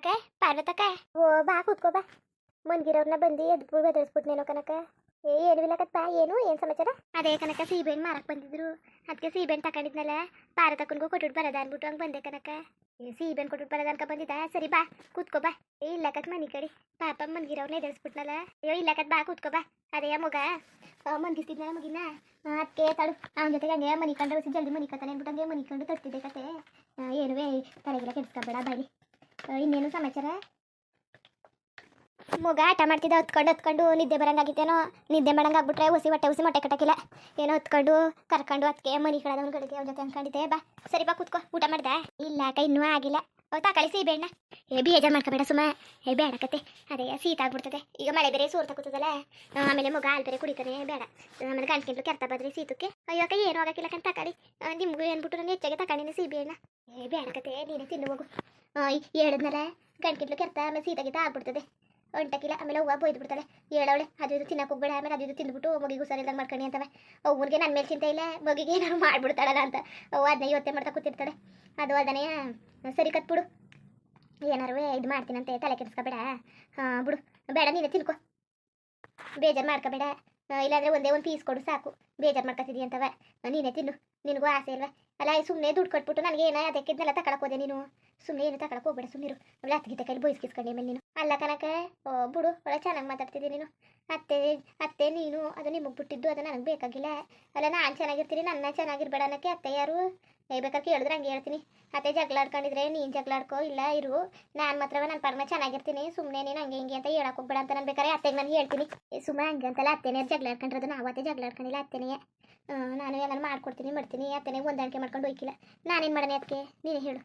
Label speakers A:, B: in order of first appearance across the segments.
A: ಅಕ್ಕ ಪಾರ್ವತಕ್ಕ. ಓ ಬಾ ಕೂತ್ಕೋ ಬಾ. ಮಂದಿರವ್ರನ್ನ ಬಂದು ಎದ್ಬಿಟ್ಟು ಬದಲಿಸ್ಬಿಟ್ನೇನೋ ಕನಕ ಏ ಏನು ಇಲ್ಲಕತ್ತ ಏನು ಏನು ಸಮಾಚಾರ? ಅದೇ ಕನಕ ಸೀಬೆಹಣ್ಣು ಮಾರಕ್ ಬಂದಿದ್ರು. ಅದಕ್ಕೆ ಸೀಬೆಹಣ್ಣು ತಗೊಂಡಿದ್ನಲ್ಲ ಪಾರತಕ್ಕನ್ಗೂ ಕೊಟ್ಬಿಟ್ಟು ಬರದ ಅನ್ಬಿಟ್ಟು ಹಂಗೆ ಬಂದೆ ಕನಕ ಏ ಸೀಬೆಹಣ್ಣು ಕೊಟ್ಬಿಟ್ಟು ಬರದ ಅನ್ಕ ಬಂದಿದ್ದ? ಸರಿ ಬಾ ಕೂತ್ಕೋ ಬಾ. ಏ ಇಲ್ಲಕತ್ ಮನಿ ಕಡೆ. ಪಾಪ ಮನ್ಗಿರವ್ರನ್ನ ಎದುರಿಸ್ಬಿಟ್ನಲ್ಲ. ಅಯ್ಯೋ ಇಲ್ಲಕತ್ ಬಾ ಕೂತ್ಕೋ ಬಾ. ಅದೇ ಮಗ. ಮನ್ಗಿಸ್ತಿದ್ನಲ್ಲ ಮಗಿನ? ಅದಕ್ಕೆ ತಡು. ಅವನ ಜೊತೆಗೆ ಹಂಗೆ ಮನಿ ಕಂಡ್ರೆ ಜಲ್ದಿ ಮನಿ ಕತ್ತಾನೆ ಅಂದ್ಬಿಟ್ಟು ಹಂಗೆ ಮನಿ ಕಂಡು ತರ್ತಿದ್ದೆ ಕತೆ. ಏನುವೇ ತಲೆಗೆಲ್ಲ ಕೆಡಿಸ್ಕೊಬೇಡ ಬಾಯಿ ಇನ್ನೇನು ಸಮಾಚಾರ? ಮಗ ಆಟ ಮಾಡ್ತಿದ್ದ ಹೊತ್ಕೊಂಡು ಹೊತ್ಕೊಂಡು ನಿದ್ದೆ ಬರಂಗಾಗಿತ್ತೇನೋ. ನಿದ್ದೆ ಮಾಡಂಗೆ ಆಗ್ಬಿಟ್ರೆ ಹುಸಿ ಹೊಟ್ಟೆ ಹುಸಿ ಮೊಟ್ಟೆ ಕಟ್ಟಕ್ಕಿಲ್ಲ ಏನೋ ಹೊತ್ಕೊಂಡು ಕರ್ಕೊಂಡು ಅದಕ್ಕೆ ಮನೆ ಕಳೆದ ಒಂದು ಕಡೆಗೆ ಅವ್ನ ಜೊತೆ ಅನ್ಕೊಂಡಿದ್ದೆ ಬಾ ಸರಿ ಬಾ ಕೂತ್ಕೋ ಊಟ ಮಾಡ್ದೆ? ಇಲ್ಲ ಅಕ್ಕ ಇನ್ನೂ ಆಗಿಲ್ಲ. ಅವ್ ಕಳಿಸಿ ಬೇಡ. ಏ ಬೇಜಾರು ಮಾಡ್ಕೋಬೇಡ ಸುಮ್ಮ ಏ ಬೇಡ ಕತೆ. ಅದೇ ಸೀತ ಆಗ್ಬಿಡ್ತದೆ. ಈಗ ಮಳೆ ಬೇರೆ ಸೋರ್ತಾ ಕೂತದಲ್ಲ. ಆಮೇಲೆ ಮಗ ಹಾಲು ಬೇರೆ ಕುಡಿತಾನೆ ಬೇಡ. ಆಮೇಲೆ ಗಂಟ್ಲು ಕೆರ್ತಾ ಬದ್ರಿ ಸೀತಕ್ಕೆ ಅಯ್ಯೋ ಅಕ್ಕ ಏನೂ ಆಗಕ್ಕಿಲ್ಲ ಕಂತ ಆ, ನಿಮ್ಗೂ ಏನ್ಬಿಟ್ಟು ನಾನು ಹೆಚ್ಚಾಗೆ ಸಿ ಬೇಡ. ಏ ಬೇಡ ಕತೆ ನೀನೇ ತಿನ್ನು ಹೋಗು ಹೇಳಿದ್ನಲ್ಲ ಗಂಟ್ಲು ಕೆರ್ತ, ಆಮೇಲೆ ಶೀತ ಗೀತ ಆಗ್ಬಿಡ್ತದೆ. ಒಂಟಕಿಲ್ಲ ಆಮೇಲೆ ಹೂವು ಬೊಯ್ದು ಬಿಡ್ತಾಳೆ ಹೇಳವಳೆ ಅದು ಇದು ತಿನ್ನಕ್ಕೆ ಹೋಗ್ಬೇಡ, ಆಮೇಲೆ ಅದು ಇದು ತಿಂದ್ಬಿಟ್ಟು ಮಗಿಗೂ ಸರಿದಾಗ ಮಾಡ್ಕೊಂಡು ಅಂತವೆ. ಅವ್ರಿಗೆ ನನ್ನ ಮೇಲೆ ಚಿಂತೆ ಇಲ್ಲ, ಮಗಿಗೆ ಏನಾದ್ರು ಮಾಡಿಬಿಡ್ತಾಳಲ್ಲ ಅಂತ. ಅವು ಅದನ್ನ ಇವತ್ತೇ ಮಾಡ್ತಾ ಕೂತಿರ್ತಾಳೆ. ಅದು ಅದನ್ನೇ ಸರಿ ಕತ್ಬಿಡು. ಏನಾರು ಇದು ಮಾಡ್ತೀನಂತೆ, ತಲೆ ಕೆಡಿಸ್ಕೋಬೇಡ. ಹಾಂ, ಬಿಡು. ಬೇಡ, ನೀನೇ ತಿನ್ಕೋ. ಬೇಜಾರು ಮಾಡ್ಕೋಬೇಡ. ಇಲ್ಲಾಂದ್ರೆ ಒಂದೇ ಒಂದು ಪೀಸ್ ಕೊಡು ಸಾಕು. ಬೇಜಾರು ಮಾಡ್ಕೊತಿದ್ದೀಯ ಅಂತವ. ನೀನೇ ತಿನ್ನು. ನಿನಗೂ ಆಸೆ ಇಲ್ವಾ? ಅಲ್ಲ ಸುಮ್ಮನೆ ದುಡ್ಡು ಕೊಟ್ಬಿಟ್ಟು ನನಗೆ ಏನೋ ಅದಕ್ಕಿದ್ನೆಲ್ಲ ತಗೊಳಕ್ಕೆ ಹೋದೆ ನೀನು? ಸುಮ್ಮನೆ ಏನು ತಗೊಳಕ್ಕೆ ಹೋಗ್ಬೇಡ ಸುಮ್ಮನಿರು ಅವಳು ಅತ್ತಿಗೆ ಕೈಲಿ ಬೋಯ್ಸ್ಕಿಸ್ಕೊಂಡೆ ಮೇಲೆ ನೀನು. ಅಲ್ಲ ಕನಕ, ಓ, ಬಿಡು, ಒಳ್ಳೆ ಚೆನ್ನಾಗಿ ಮಾತಾಡ್ತಿದ್ದಿ ನೀನು. ಅತ್ತೆ ಅತ್ತೆ, ನೀನು, ಅದು ನಿಮಗೆ ಬಿಟ್ಟಿದ್ದು, ಅದು ನನಗೆ ಬೇಕಾಗಿಲ್ಲ. ಅಲ್ಲ, ನಾನು ಚೆನ್ನಾಗಿರ್ತೀನಿ, ನನ್ನ ಚೆನ್ನಾಗಿರ್ಬೇಡ ಅನ್ನೋಕ್ಕೆ ಅತ್ತೆ ಯಾರು? ಏ, ಬೇಕಾದ್ರೆ ಕೇಳಿದ್ರೆ ಹಂಗೆ ಹೇಳ್ತೀನಿ. ಅತ್ತೆ ಜಗಳ ಆಡ್ಕೊಂಡಿದ್ರೆ ನೀನು ಜಗಳ ಆಡ್ಕೋ ಇಲ್ಲ, ಇರು. ನಾನು ಮಾತ್ರ ನನ್ನ ಪರ್ಮ ಚೆನ್ನಾಗಿರ್ತೀನಿ. ಸುಮ್ಮನೆ ನೀನು ಹಂಗೆ ಹಿಂಗೆ ಅಂತ ಹೇಳಕ್ಕೆ ಹೋಗ್ಬೇಡ ಅಂತ ನಾನು ಬೇಕಾದ್ರೆ ಅತ್ತೆಗೆ ನಾನು ಹೇಳ್ತೀನಿ. ಸುಮ್ಮನೆ ಹಂಗೆ ಅಂತಲ್ಲ, ಅತ್ತೆನೇ ಜಗಳ ಆಡ್ಕೊಂಡಿರೋದು ನಾವು ಅತ್ತೆ ಜಗಳ ಆಡ್ಕೊಂಡಿಲ್ಲ ಅತ್ತೆನೇ ನಾನು ಏನಾರು ಮಾಡ್ಕೊಡ್ತೀನಿ, ಮಾಡ್ತೀನಿ. ಅತ್ತೆನೇ ಹೊಂದಾಣಿಕೆ ಮಾಡ್ಕೊಂಡು ಹೋಯ್ಕಿಲ್ಲ. ನಾನೇನು ಮಾಡೋಣ ಅದಕ್ಕೆ ನೀನೇ ಹೇಳು.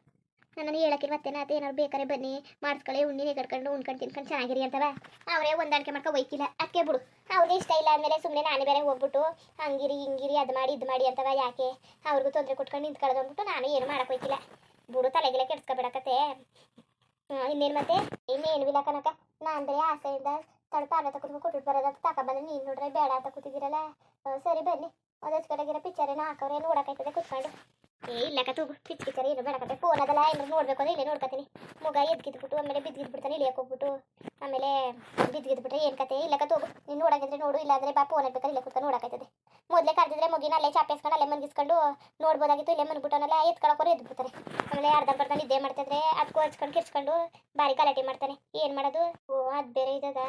A: ನಾನು ಹೇಳಕ್ಕೆ ಮತ್ತೆ ಅತ್ತೆ ಏನಾದ್ರು ಬೇಕಾರೆ ಬನ್ನಿ, ಮಾಡಿಸ್ಕೊಳ್ಳಿ ಉಣ್ಣಿ ಕಟ್ಕೊಂಡು ಉಣ್ಕೊಂಡು ತಿನ್ಕೊಂಡು ಚೆನ್ನಾಗಿರಿ ಅಂತವ. ಅವರೇ ಹೊಂದಾಣಿಕೆ ಮಾಡ್ಕೊ ಒಯ್ಕಿಲ್ಲ. ಅಕ್ಕೆ ಬಿಡು. ಅವ್ರಿಗೆ ಇಷ್ಟ ಇಲ್ಲ ಅಂದಮೇಲೆ ಸುಮ್ಮನೆ ನಾನೇ ಬೇರೆ ಹೋಗ್ಬಿಟ್ಟು ಹಂಗಿರಿ, ಹಿಂಗಿರಿ, ಅದು ಮಾಡಿ, ಇದು ಮಾಡಿ ಅಂತವ ಯಾಕೆ? ಅವ್ರಿಗೂ ತೊಂದರೆ ಕೊಟ್ಕೊಂಡು ನಿಂತ್ಕೊಳ್ಳೋದು ಅಂದ್ಬಿಟ್ಟು ನಾನು ಏನು ಮಾಡಕ್ಕೆ ಹೋಯ್ಕಿಲ್ಲ ಬಿಡು ತಲೆಗೆಲ್ಲ ಕೆಡ್ಸ್ಕೊಬೇಡಕತ್ತೆ. ಇನ್ನೇನು ಮತ್ತೆ? ಇನ್ನೇನು ಇಲ್ಲ ಕನಕ ನಾ ಅಂದ್ರೆ ಆಸೆಯಿಂದ ತಡ ಪಾರ್ವತ ಕೊಟ್ಟು ಕೊಟ್ಬಿಟ್ಟು ತಕ ಬಂದ್ರೆ ನೀನು ನೋಡ್ರೆ ಬೇಡ ಅಂತ ಕೂತಿದ್ದೀರಲ್ಲ. ಸರಿ ಬನ್ನಿ. ಒಂದಷ್ಟು ಕಡೆಗಿರೋ ಪಿಕ್ಚರ್ ಏನೋ ಹಾಕವ್ರೆ ನೋಡಕೈತದೆ ಕುತ್ಕೊಂಡು. ಏ, ಇಲ್ಲ ಕತ್ತು ಪಿಚ್ ಪಿಕ್ಚರ್ ಏನು ಬೇಡಕತ್ತೆ ಫೋನ್ ಅದಲ್ಲ ಏನು ನೋಡ್ಬೇಕು ಅಂದ್ರೆ ಇಲ್ಲೇ ನೋಡ್ಕೊತೀನಿ ಮುಗ ಎದ್ಗಿದ್ಬಿಟ್ಟು, ಆಮೇಲೆ ಬಿದ್ದಿದ್ಬಿಡ್ತಾನೆ ಇಳಿಯಕ್ಕೆ ಹೋಗ್ಬಿಟ್ಟು, ಆಮೇಲೆ ಬಿದ್ದಿದ್ಬಿಟ್ರೆ ಏನು ಕತೆ ಇಲ್ಲ ಕತ್ತು ಹೋಗು. ನೀನು ನೋಡಂಗಿದ್ರೆ ನೋಡು ಇಲ್ಲಾಂದ್ರೆ ಬಾ ಫೋನ್ ಬೇಕಾದ್ರೆ ಇಲ್ಲೇ ಕೂತ್ಕೊಂಡು ನೋಡಕೈತದೆ. ಮೊದಲೇ ಕರೆದಿದ್ರೆ ಮುಗಿನ, ಅಲ್ಲೇ ಚಾಪೇಸ್ಕೊಂಡು ಅಲ್ಲೇ ಮನ್ಗಿಸ್ಕೊಂಡು ನೋಡ್ಬೋದಾಗಿತ್ತು, ಇಲ್ಲೇ ಮನ್ಬಿಟ್ಟವನಲ್ಲ, ಎತ್ಕೊಳಕೋರು ಎದ್ದು ಬಿಡ್ತಾರೆ ಆಮೇಲೆ ಅರ್ಧ ಬರ್ತಾನೆ ನಿದ್ದೆ ಮಾಡ್ತಿದ್ರೆ ಅದಕ್ಕೂ ಹಚ್ಕೊಂಡು ಕಿರ್ಸ್ಕೊಂಡು ಬಾರಿ ಗಲಾಟೆ ಮಾಡ್ತಾನೆ. ಏನು ಮಾಡೋದು? ಓ, ಅದು ಬೇರೆ ಇದ್ದದ.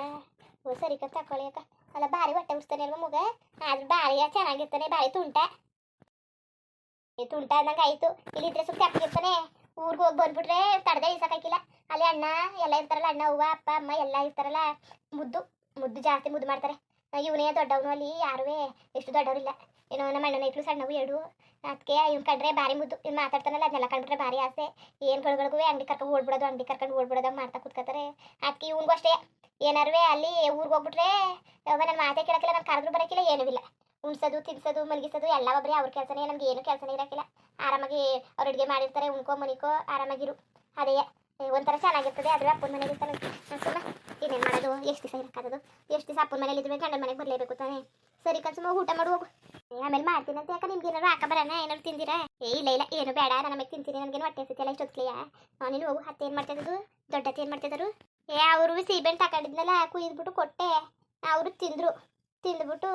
A: ಓ, ಸರಿ ಕತ್ ತಕೊಳ್ಳಿ ಅಕ್ಕ. ಅಲ್ಲ, ಭಾರಿ ಹೊಟ್ಟೆ ಉಡ್ತಾನೆ ಅಲ್ವ ಮಗ? ಆದ್ರೆ ಬಾರಿ ಚೆನ್ನಾಗಿರ್ತಾನೆ ಬಾರಿ ತುಂಟ. ಏ ಉಲ್ಟಾ ಅಂದಂಗೆ ಆಯ್ತು. ಇಲ್ಲಿದ್ರೆ ಸುತ್ತ ಇರ್ತಾನೆ. ಊರಿಗೆ ಹೋಗಿ ಬಂದ್ಬಿಟ್ರೆ ತಡದೆ ಇಸಕಾಕಿಲ್ಲ ಅಲ್ಲಿ ಅಣ್ಣ ಎಲ್ಲ ಇರ್ತಾರಲ್ಲ, ಅಣ್ಣ, ಅವ್ವ, ಅಪ್ಪ, ಅಮ್ಮ ಎಲ್ಲ ಇರ್ತಾರಲ್ಲ, ಮುದ್ದು ಮುದ್ದು ಜಾಸ್ತಿ ಮುದ್ದು ಮಾಡ್ತಾರೆ. ಇವನೇ ದೊಡ್ಡವನು ಅಲ್ಲಿ, ಯಾರುವೇ ಎಷ್ಟು ದೊಡ್ಡವರಿಲ್ಲ. ಏನೋ ನಮ್ಮ ಅಣ್ಣನ ಇಟ್ಲು ಸಣ್ಣವು, ಎರಡು. ಅದಕ್ಕೆ ಇವ್ನು ಕಂಡ್ರೆ ಭಾರಿ ಮುದ್ದು. ಇವ್ನು ಮಾತಾಡ್ತಾನಲ್ಲ, ಅದನ್ನೆಲ್ಲ ಕಂಡ್ರೆ ಭಾರಿ ಆಸೆ. ಏನು ಕಳ್ಗಳಿಗೂ ಅಂಗಡಿ ಕರ್ಕೊಂಡು ಓಡ್ಬಿಡೋದು, ಅಂಗಡಿ ಕರ್ಕೊಂಡು ಓಡ್ಬಿಡೋದು ಮಾಡ್ತಾ ಕೂತ್ಕೋತಾರೆ ಅದಕ್ಕೆ ಇವ್ನಿಗೂ ಅಷ್ಟೇ. ಏನಾರುವೆ ಅಲ್ಲಿ ಊರಿಗೆ ಹೋಗ್ಬಿಟ್ರೆ ನನ್ನ ಮಾತೇ ಕೇಳಕ್ಕಿಲ್ಲ, ನಾನು ಕರೆದ್ರು ಬರೋಕ್ಕಿಲ್ಲ, ಏನೂ ಇಲ್ಲ. ಉಣ್ಸೋದು ತಿನ್ಸೋದು ಮಲಗಿಸೋದು ಎಲ್ಲ ಒಬ್ಬರೇ ಅವ್ರ ಕೆಲಸನೇ ನಮ್ಗೆ ಏನು ಕೆಲಸನೇ ಇರೋಕ್ಕಿಲ್ಲ. ಆರಾಮಾಗಿ ಅವ್ರು ಅಡುಗೆ ಮಾಡಿರ್ತಾರೆ ಉಣ್ಕೋ ಮನಿಕೋ ಆರಾಮಾಗಿರು. ಅದೇ ಒಂಥರ ಚೆನ್ನಾಗಿರ್ತದೆ ಆದ್ರೆ ಅಪ್ಪನ ಮನೇಲಿ ಇರ್ತಾನೆ. ಸುಮ್ಮ ಏನೇನು ಮಾಡೋದು? ಎಷ್ಟು ದಿವಸ ಇರೋಕ್ಕಾಗೋದು ಎಷ್ಟು ದಿವಸ ಅಪ್ಪನ ಮನೇಲಿ ಇದ್ರೆ ಗಂಡನ ಮನೆಗೆ ಬರಲೇಬೇಕು ತಾನೆ? ಸರಿ ಕನ್ಸುಮ ಊಟ ಮಾಡು ಹೋಗು. ಏ, ಆಮೇಲೆ ಮಾಡ್ತೀನಿ ಅಂತ ಯಾಕೆ ನಿಮ್ಗೆ ಏನಾರು ಹಾಕ ಬರೋಣ ಏನಾರು ತಿಂದಿರಾ? ಏ ಇಲ್ಲ ಇಲ್ಲ ಏನು ಬೇಡ ನಾನು ನಮಗೆ ತಿಂತೀನಿ ನನಗೇನು ಹೊಟ್ಟೆ ಹಸಿತಿಲ್ಲ ಇಷ್ಟೊತ್ಲಿಯ ನೀನು ಹೋಗು ಹತ್ತೆ ಏನು ಮಾಡ್ತಿದ್ದು ದೊಡ್ಡ ಅತ್ತೆ ಏನು ಮಾಡ್ತಿದ್ರು ಏ ಅವರು ಸೀಬೆಣ್ಣು ತಗೊಂಡಿದ್ನಲ್ಲ ಕುಯ್ದ್ಬಿಟ್ಟು ಕೊಟ್ಟೆ. ಅವರು ತಿಂದರು. ತಿಂದ್ಬಿಟ್ಟು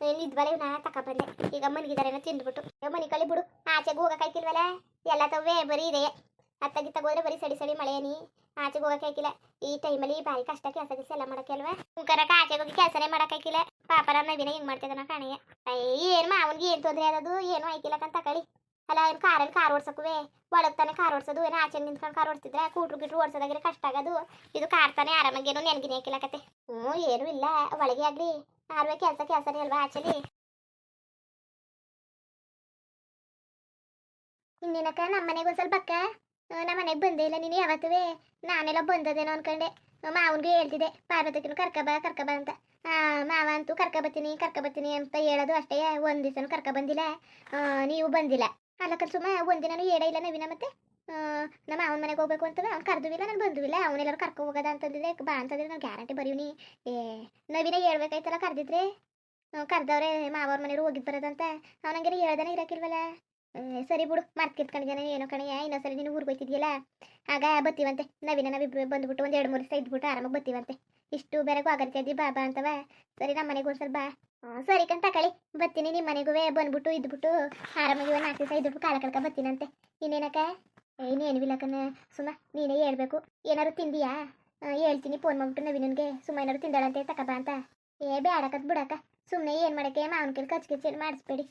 A: ನಿದ್ವಲೆ ನಾ ತಗೊಬಂದೆ ಈಗ ಮನಗಿದಾರೇನೋ ತಿಂದ್ಬಿಟ್ಟು. ಬಿಟ್ಟು ಮನೆ ಕಳಿ ಬಿಡು. ಆಚೆಗೆ ಹೋಗಕ್ಕಾಯ್ತಿಲ್ವಲ್ಲ ಎಲ್ಲ ತವೇ ಬರೀ ಇದೆ. ಅತ್ತಗಿ ತಗೋದ್ರೆ ಬರೀ ಸಡಿ ಸಡಿ ಮಳೆಯನಿ ಆಚೆಗೆ ಹೋಗಕ್ಕಾಯ್ಕಿಲ್ಲ ಈ ಟೈಮಲ್ಲಿ ಬಾರಿ ಕಷ್ಟ ಕೆಲಸ ಕೆಲಸ ಎಲ್ಲ ಮಾಡಕ್ಕೆ ಅಲ್ವಾ? ಕರಕ, ಆಚೆಗೆ ಹೋಗಿ ಕೆಲಸನೇ ಮಾಡಕ್ಕಾಯ್ಕಿಲ್ಲ ಪಾಪರ ನವಿನ ಹೆಂಗ್ ಮಾಡ್ತಿದ್ದಾನ ಕಾಣಿಯ ಏನು ಮಾವನ್ಗೆ ಏನು ತೊಂದರೆ ಆದದು ಏನು ಆಯ್ಕಿಲ್ಲ ಕಂತ ಕಳಿ ಅಲ್ಲ ಏನು ಕಾರಲ್ಲಿ ಕಾರ್ ಓಡ್ಸಕ್ಕುವೆ. ಒಳಗೆ ತಾನೆ ಕಾರ್ ಓಡಿಸೋದು, ಏನೋ ಆಚೆ ನಿಂತ್ಕೊಂಡು ಕಾರ್ ಓಡಿಸಿದ್ರೆ ಕೂಟ್ರು ಗಿಟ್ರು ಓಡಿಸೋದಾಗಿದ್ರೆ ಕಷ್ಟ ಆಗೋದು. ಇದು ಕಾರ್ ತಾನೆ ಆರಾಮಾಗಿ ಏನೋ ನೆನಗಿನ ಹಾಕಿಲ್ಲ ಕತೆ ಹ್ಞೂ ಏನು ಇಲ್ಲ, ಒಳಗೆ ಆಗ್ರಿ ಆರ್ವೆ ಕೆಲಸ ಕೆಲಸನೇ ಅಲ್ವಾ ಆಚೆಲಿ? ಇನ್ನೇನಕ್ಕ ನಮ್ಮ ಮನೆಗೆ ಸ್ವಲ್ಪ ಅಕ್ಕ. ನಮ್ಮ ಮನೆಗೆ ಬಂದೇ ಇಲ್ಲ ನೀನು ಯಾವತ್ತೂ ನಾನೆಲ್ಲ ಬಂದದೇನೋ ಅನ್ಕೊಂಡೆ. ಮಾವನ್ಗೆ ಹೇಳ್ತಿದ್ದೆ ಪಾರ್ವತಿಗೂ ಕರ್ಕಬ ಕರ್ಕಬ ಅಂತ. ಮಾವ ಅಂತೂ ಕರ್ಕ ಬರ್ತೀನಿ ಕರ್ಕ ಬರ್ತೀನಿ ಅಂತ ಹೇಳೋದು ಅಷ್ಟೇ, ಒಂದು ದಿವಸನೂ ಕರ್ಕ ಬಂದಿಲ್ಲ. ನೀವು ಬಂದಿಲ್ಲ. ಅಲ್ಲ ಸುಮ್ಮ ಒಂದಿನೂ ಏಡ ಇಲ್ಲ ನವೀನ ಮತ್ತೆ? ನಮ್ಮ ಅವನ ಮನೆಗೆ ಹೋಗ್ಬೇಕು ಅಂತಂದ್ರೆ ಅವ್ನು ಕರೆದುವಿಲ್ಲ ನಾನು ಬಂದುವಿಲ್ಲ ಅವನೆಲ್ಲರೂ ಕರ್ಕೊ ಹೋಗೋದ ಅಂತಂದಿದ್ರೆ ಬಾ ಅಂತಂದ್ರೆ ನಾನು ಗ್ಯಾರಂಟಿ ಬರೀವ್ನಿ ಏ, ನವೀನ ಹೇಳ್ಬೇಕಾಯ್ತಲ್ಲ ಕರೆದಿದ್ರೆ? ಕರೆದವ್ರೆ ಮಾವವ್ರ ಮನೆಯವ್ರು ಹೋಗಿದ್ ಬರೋದಂತ. ಅವನಂಗೆ ಹೇಳ್ದಾನೆ ಇರಕ್ಕಿಲ್ವಲ್ಲ ಸರಿ ಬಿಡು, ಮರ್ತ್ ಜನ ಏನೋ ಕಣಯ್ಯ ಇನ್ನೊಂದ್ಸರಿ ನೀನು ಊರಿಗೆ ಹೋಯ್ತಿದ್ಯಲ್ಲ? ಆಗ ಬತ್ತೀವಂತೆ. ನವೀನ ನಾವಿಬ್ರು ಬಂದ್ಬಿಟ್ಟು ಒಂದು ಎರಡು ಮೂರು ದಿವಸ ಇದ್ಬಿಟ್ಟು ಆರಾಮಾಗಿ ಬತ್ತೀವಂತೆ. ಇಷ್ಟು ಬೇರೆಗೂ ಆಗತ್ತೆ ಬಾಬಾ ಅಂತವ. ಸರಿ ನಮ್ಮ ಮನೆಗೆ ಒಂದ್ಸಲ ಬಾ. ಸರಿ ಕಂತ ಕಳಿ. ಬರ್ತೀನಿ ನಿಮ್ಮ ಮನೆಗೂ ಬಂದ್ಬಿಟ್ಟು ಇದ್ಬಿಟ್ಟು ಆರಾಮಾಗಿ ಒಂದು ನಾಲ್ಕು ದಿವಸ ಇದ್ಬಿಟ್ಟು ಕಾಲ ಕಳ್ಕ ಬರ್ತೀನಂತೆ. ಇನ್ನೇನಕ್ಕ? ಇನ್ನೇನು ಇಲ್ಲಕನ್ನ ಸುಮ್ಮ ನೀನೇ ಹೇಳ್ಬೇಕು. ಏನಾರು ತಿಂದಿಯಾ? ಹೇಳ್ತೀನಿ ಫೋನ್ ಮಾಡ್ಬಿಟ್ಟು ನವೀನನ್ಗೆ. ಸುಮ್ಮ ಏನಾರು ತಿಂದಾಳಂತೆ, ತಕಬಾ ಅಂತ. ಏ ಬೇಡಕತ್ ಬಿಡಕ್ಕ. ಸುಮ್ಮನೆ ಏನು ಮಾಡೋಕ್ಕೆ? ಮಾವನ ಕೈಲಿ ಖರ್ಚು ಏನು ಮಾಡಿಸ್ಬೇಡಿ.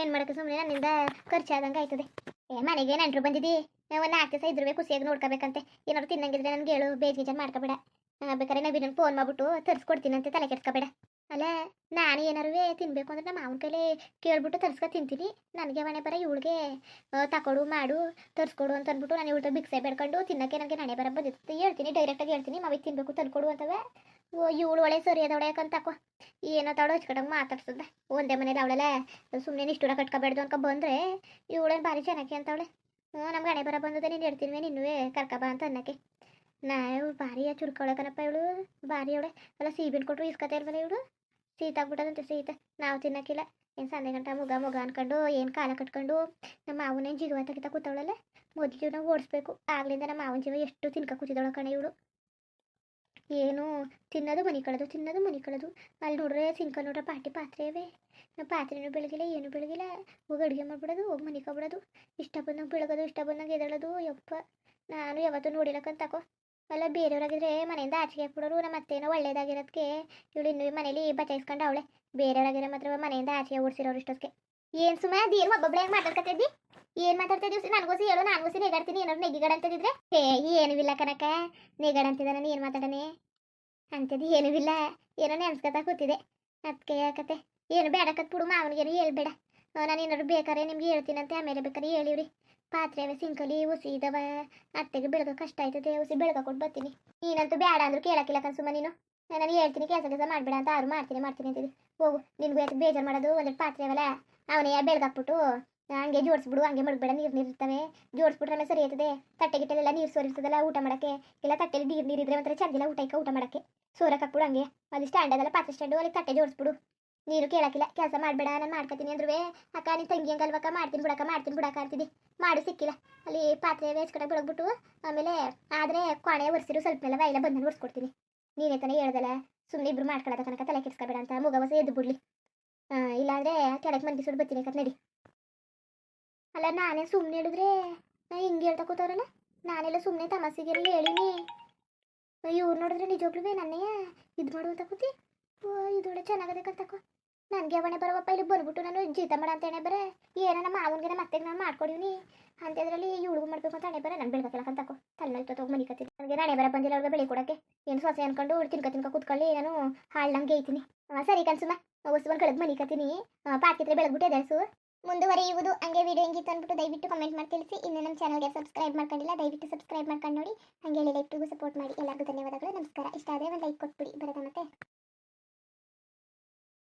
A: ಏನು ಮಾಡೋಕ್ಕೆ ಸುಮ್ಮನೆ ನನ್ನಿಂದ ಖರ್ಚಾದಂಗೆ ಆಯ್ತದೆ. ಏ, ಮನೆಗೆ ನೆಂಟರು ಬಂದಿದ್ದಿ ಒಂದು ನಾಲ್ಕು ದಿವಸ ಇದ್ರೂ ಖುಷಿಯಾಗಿ ನೋಡ್ಕೋಬೇಕಂತೆ. ಏನಾದ್ರು ತಿನ್ನಂಗಿದ್ರೆ ನನಗೆ ಹೇಳು, ಬೇಜ್ ಗೀಜನ್ ಮಾಡ್ಕೋಬೇಡ. ಬೇಕಾದ್ರೆ ನವೀನನ್ ಫೋನ್ ಮಾಡ್ಬಿಟ್ಟು ತರಿಸ್ಕೊಡ್ತೀನಂತೆ, ತಲೆ ಕೆಡ್ಸ್ಕೊಬೇಡ. ಅಲ್ಲ ನಾನು ಏನಾರು ತಿನ್ಬೇಕು ಅಂದ್ರೆ ನಮ್ಮ ಮಾವನ ಕೈಲಿ ಕೇಳ್ಬಿಟ್ಟು ತರ್ಸ್ಕೊ ತಿಂತೀನಿ. ನನಗೆ ಮನೆ ಬರ ಇವಳಿಗೆ ತಕೊಡು ಮಾಡು, ತರ್ಸ್ಕೊಡು ಅಂತ ಅಂದ್ಬಿಟ್ಟು ನಾನು ಇವಳ್ತ ಬಿಕ್ಸೆ ಬೇಡ್ಕೊಂಡು ನನಗೆ ನಣೆ ಬರ ಬಂದಿತ್ತು ಹೇಳ್ತೀನಿ ಡೈರೆಕ್ಟಾಗಿ ಹೇಳ್ತೀನಿ, ಮಾವಿಗೆ ತಿನ್ಬೇಕು ತಂದ್ಕೊಡು ಅಂತವೆ. ಇವಳು ಒಳ್ಳೆ ಸರಿ ಅದವಳೆ ಯಾಕಂತಕೋ ಏನೋ ತಾಳು ಹಚ್ಕಡಂಗೆ ಮಾತಾಡ್ಸದ ಒಂದೇ ಮನೇಲಿ ಅವಳೆಲ್ಲ ಸುಮ್ಮನೆ ನಿಷ್ಠೂರ ಕಟ್ಕೋಬೇಡ್ದು ಅಂತ ಬಂದರೆ ಇವಳೇನು ಭಾರಿ ಚೆನ್ನಾಗಿ ಅಂತವಳೆ ಹ್ಞೂ ನಮ್ಗೆ ಹಣೆ ಬರ ಬಂದದೆ ನೀನು ಹೇಳ್ತೀನಿ ನಿನ್ನುವೆ ಕರ್ಕಬಾ ಅಂತ ಅನ್ನಕ್ಕೆ. ನಾ ಇವಳು ಭಾರಿ ಚುರ್ಕೊಳಕನಪ್ಪ ಇವಳು. ಭಾರಿ ಅವಳೆ. ಅಲ್ಲ ಸೀಬಿನ್ ಕೊಟ್ಟರು ಇಸ್ಕತ್ತೆ ಇಲ್ವಲ್ಲ ಇವಳು? ಸೀತಾಗ್ಬಿಟ್ಟದಂತೆ ಸೀತ. ನಾವು ತಿನ್ನಕ್ಕಿಲ್ಲ ಏನು ಸಂದೆ ಗಂಟ ಮುಗ ಮುಗ ಅನ್ಕೊಂಡು, ಏನು ಕಾಲ ಕಟ್ಕೊಂಡು, ನಮ್ಮ ಮಾವನೇನು ಜೀವ ತೆಗಿತಾ ಕೂತವಳಲ್ಲ? ಮೊದಲು ಜೀವನ ಓಡಿಸ್ಬೇಕು. ಆಗ್ಲಿಂದ ನಮ್ಮ ಮಾವನ ಜೀವ ಎಷ್ಟು ತಿನ್ಕ ಕೂತಿದವಳ ಕಣೆ ಇವಳು. ಏನು? ತಿನ್ನೋದು ಮನೆ ಕಳೆದು, ತಿನ್ನೋದು ಮನೆ ಕಳೆದು. ಅಲ್ಲಿ ನೋಡ್ರೆ ಸಿಂಕ ನೋಡ್ರೆ ಪಾಟಿ ಪಾತ್ರೆ ಇವೆ ನಾವು ಪಾತ್ರೆನೂ ಬೆಳಗಿಲ್ಲ, ಏನು ಬೆಳಗಿಲ್ಲ. ಹೋಗಿ ಅಡುಗೆ ಮಾಡ್ಬಿಡೋದು, ಹೋಗಿ ಮನೆ ಕಬಿಡೋದು ಇಷ್ಟ ಬಂದಂಗೆ ಬೆಳಗೋದು, ಇಷ್ಟ ಬಂದಂಗೆ ಎದಳೋದು ಯಪ್ಪ. ನಾನು ಯಾವತ್ತೂ ನೋಡಿಲ್ಲಕ್ಕಂತ ಅಲ್ಲ ಬೇರೆಯವ್ರಾಗಿದ್ರೆ ಮನೆಯಿಂದ ಆಚೆಗೆ ಹಾಕ್ಬಿಡೋರು, ನಮ್ಮ ಅತ್ತೇನೋ ಒಳ್ಳೇದಾಗಿರೋದಕ್ಕೆ ಇವಳು ಇನ್ನೂ ಮನೇಲಿ ಬಚಾಯಿಸ್ಕೊಂಡು ಅವಳೆ. ಬೇರೆಯವ್ರಾಗಿರೋ ಮಾತ್ರ ಮನೆಯಿಂದ ಆಚೆಗೆ ಓಡಿಸಿರೋರು ಇಷ್ಟೊತ್ತಿಗೆ. ಏನು ಸುಮ್ಮನೆ ಅದೇನು ಒಬ್ಬೊಬ್ಳೆ ಹೆಂಗೆ ಮಾತಾಡ್ಕೊತಿದ್ದಿ ಏನು ಮಾತಾಡ್ತಾ ಇದೀವಿ ನನಗೋಸಿ ಹೇಳು, ನನಗೋಸಿ ನೆಗಾಡ್ತೀನಿ. ಏನಾದ್ರು ನೆಗಿಗಡ ಅಂತಿದ್ರೆ ಏ ಏನೂ ಇಲ್ಲ ಕನಕ ನೆಗಡ ಅಂತಿದ್ದಾನೆ, ನಾನು ಏನು ಮಾತಾಡನೆ? ಅಂತಿದ್ದು ಏನೂ ಇಲ್ಲ. ಏನೋ ನೆನ್ಸ್ಕೊತಾ ಕೂತಿದೆ ಅದಕ್ಕೆ ಯಾಕತ್ತೆ? ಏನು ಬಿಡು ಮಾವನಿಗೇನು ಹೇಳ್ಬೇಡ. ನಾನು ಏನಾದ್ರು ಬೇಕಾರೆ ನಿಮ್ಗೆ ಹೇಳ್ತೀನಂತೆ, ಆಮೇಲೆ ಬೇಕಾದ್ರೆ ಹೇಳಿವ್ರಿ. ಪಾತ್ರೆ ಅವೆ ಸಿಂಕಲಿ ಉಸಿ ಇದಾವ. ಅತ್ತೆಗೆ ಬೆಳಗ ಕಷ್ಟ ಆಯ್ತದೆ ಉಸಿ ಬೆಳಗ ಕೊಟ್ಟು ಬರ್ತೀನಿ. ನೀನಂತೂ ಬೇಡ ಅಂದ್ರು ಕೇಳಕ್ಕಿಲ್ಲ ಕನ್ಸು ನೀನು. ನಾನು ಹೇಳ್ತೀನಿ ಕೆಲಸ ಕೆಲಸ ಮಾಡಬೇಡ ಅಂತ ಆರು ಮಾಡ್ತೀನಿ ಮಾಡ್ತೀನಿ ಅಂತಿದ್ದೆ. ಹೋಗು, ನಿನ್ಗೂ ಯಾಕೆ ಬೇಜಾರು ಮಾಡೋದು, ಒಂದೆರಡು ಪಾತ್ರೆ ಅವಲ್ಲ ಅವನೇ ಬೆಳಗಾಕ್ಬಿಟ್ಟು ಹಂಗೆ ಜೋಡಿಸ್ಬಿಡು, ಹಂಗೆ ಮಡಗಬೇಡ, ನೀರು ನೀರಿರ್ತವೆ ಜೋಡಿಸ್ಬಿಟ್ರೆ ಸರಿ ಆಯ್ತದೆ. ತಟ್ಟೆ ಗಿಟ್ಟೆಲ್ಲ ನೀರು ಸೋರಿರ್ತದಲ್ಲ ಊಟ ಮಾಡೋಕ್ಕೆ. ಇಲ್ಲ ತಟ್ಟೆಲಿ ನೀರು ನೀರಿದ್ರೆ ಮಾತ್ರ ಚಂದಿಲ್ಲ ಊಟ ಇಕ್ಕ ಊಟ ಮಾಡೋಕ್ಕೆ. ಸೋರಕ್ಕೆ ಹಾಕ್ಬಿಡು ಹಂಗೆ. ಅಲ್ಲಿ ಸ್ಟ್ಯಾಂಡ್ ಅದಲ್ಲ ಪಾತ್ರೆ ಸ್ಟ್ಯಾಂಡು ಅಲ್ಲಿ ತಟ್ಟೆ ಜೋಡಿಸ್ಬಿಡು. ನೀರು ಕೇಳಕ್ಕಿಲ್ಲ, ಕೆಲಸ ಮಾಡಬೇಡ, ನಾನು ಮಾಡ್ಕೊತೀನಿ ಅಂದ್ರೂ ಅಕ್ಕ, ನೀನು ತಂಗಿ ಹಂಗಲ್ವಕ್ಕ? ಮಾಡ್ತೀನಿ ಬಿಡಕ್ಕ ಮಾಡ್ತೀನಿ ಬಿಡಕ್ಕ ಅಂತಿದ್ದೆ. ಮಾಡು ಸಿಕ್ಕಿಲ್ಲ. ಅಲ್ಲಿ ಪಾತ್ರೆ ಬಿಡೋಗ್ಬಿಟ್ಟು ಬೆಳಗ್ಬಿಟ್ಟು ಆಮೇಲೆ ಆದರೆ ಕೊಣೆ ಒರೆಸಿರು, ಸ್ವಲ್ಪ ಮೇಲೆ ವೈಲ ಬಂದನ್ನು ಒರೆಸ್ಕೊಡ್ತೀನಿ. ನೀನೇ ತಾನೇ ಹೇಳ್ದಲ್ಲ ಸುಮ್ಮನೆ ಇಬ್ರು ಮಾಡ್ಕೊಳ್ಳೋದ ತನಕ ತಲೆ ಕೆಡ್ಸ್ಕೊಬೇಡ ಅಂತ ಮುಗ ಹೊಸ ಎದ್ದು ಬಿಡ್ಲಿ. ಇಲ್ಲಾಂದರೆ ಕೆಳಗೆ ಮಂದಿ ಸುಟ್ಟು ಬರ್ತೀನಿ ಕತ್ ನಡಿ. ಅಲ್ಲ, ನಾನೇ ಸುಮ್ಮನೆ ಹೇಳಿದ್ರೆ, ನಾ ಹಿಂಗೆ ಹೇಳ್ತಾ ಕೂತವ್ರಲ್ಲ, ನಾನೆಲ್ಲ ಸುಮ್ಮನೆ ತಮಸ್ಸಿಗೆಲ್ಲ ಹೇಳಿನಿ. ಇವ್ರು ನೋಡಿದ್ರೆ ನಿಜವಾಗ್ಲೂ ನನ್ನೇ ಇದು ಮಾಡುವಂತ ಕೂತಿ ಓ, ಇದೊಳ್ಳೆ ಚೆನ್ನಾಗದೆ ಕಲ್ತಕೋ ನನಗೆ ಅವನೇ ಬರೋವಪ್ಪ ಇಲ್ಲಿ ಬಂದ್ಬಿಟ್ಟು ನಾನು ಜೀತ ಮಾಡ ಅಂತ ಹೇಳಿ ಬರೇ. ಏನೋ ನಮ್ಮ ಅವನಿಗೆ ಮತ್ತೆ ನಾನು ಮಾಡ್ಕೊಡಿವ್ನಿ. ಈ ಇವಳಿಗೂ ಮಾಡ್ಬೇಕು ಅಂತ ಹಣೆ ಬರ, ನಾನು ಬೆಳಗಕ್ಕೆಲ್ಲ ಕಂತಕೋ ತಲೆನಲ್ಲಿ ತೊಗೊಂಡು ಮನಿ ಕತ್ತೀನಿ ನನಗೆ ನಾಳೆ ಬರ ಬಂದಿಲ್ಲ ಅವ್ರಿಗೆ ಬೆಳೆ ಕೊಡಕ್ಕೆ. ಏನು ಸೊಸೆ ಅನ್ಕೊಂಡು ತಿನ್ಕ ತಿನ್ಕ ಕೂತ್ಕೊಳ್ಳಿ, ನಾನು ಹಾಳ್ನಂಗೆ ಐತೀನಿ. ಸರಿ ಕನ್ಸುಮ ಬಂದು ಕಳೆದು ಮನಿ ಕತ್ತೀನಿ. ಪಾತ್ರೆ ಬೆಳಗ್ಬಿಟ್ಟೆ ಎದರ್ಸು ಮುಂದುವರಿಯುವುದು, ಹಂಗೆ ವಿಡಿಯೋ ಹೆಂಗಿತ್ತು ಅಂದ್ಬಿಟ್ಟು ದಯವಿಟ್ಟು ಕಮೆಂಟ್ ಮಾಡಿ ತಿಳಿಸಿ. ಇನ್ನು ನಮ್ಮ ಚಾನಲ್ಗೆ ಸಬ್ಸ್ಕ್ರೈಬ್ ಮಾಡ್ಕೊಂಡಿಲ್ಲ, ದಯವಿಟ್ಟು ಸಬ್ಸ್ಕ್ರೈಬ್ ಮಾಡ್ಕೊಂಡು ನೋಡಿ. ಹಾಗೆ ಲೈಕ್ಟಿಗೂ ಸಪೋರ್ಟ್ ಮಾಡಿ. ಎಲ್ಲರಿಗೂ ಧನ್ಯವಾದಗಳು, ನಮಸ್ಕಾರ. ಇಷ್ಟ ಆದರೆ ಒಂದು ಲೈಕ್ ಕೊಟ್ಬಿಡಿ. ಬರೋದ ಮತ್ತೆ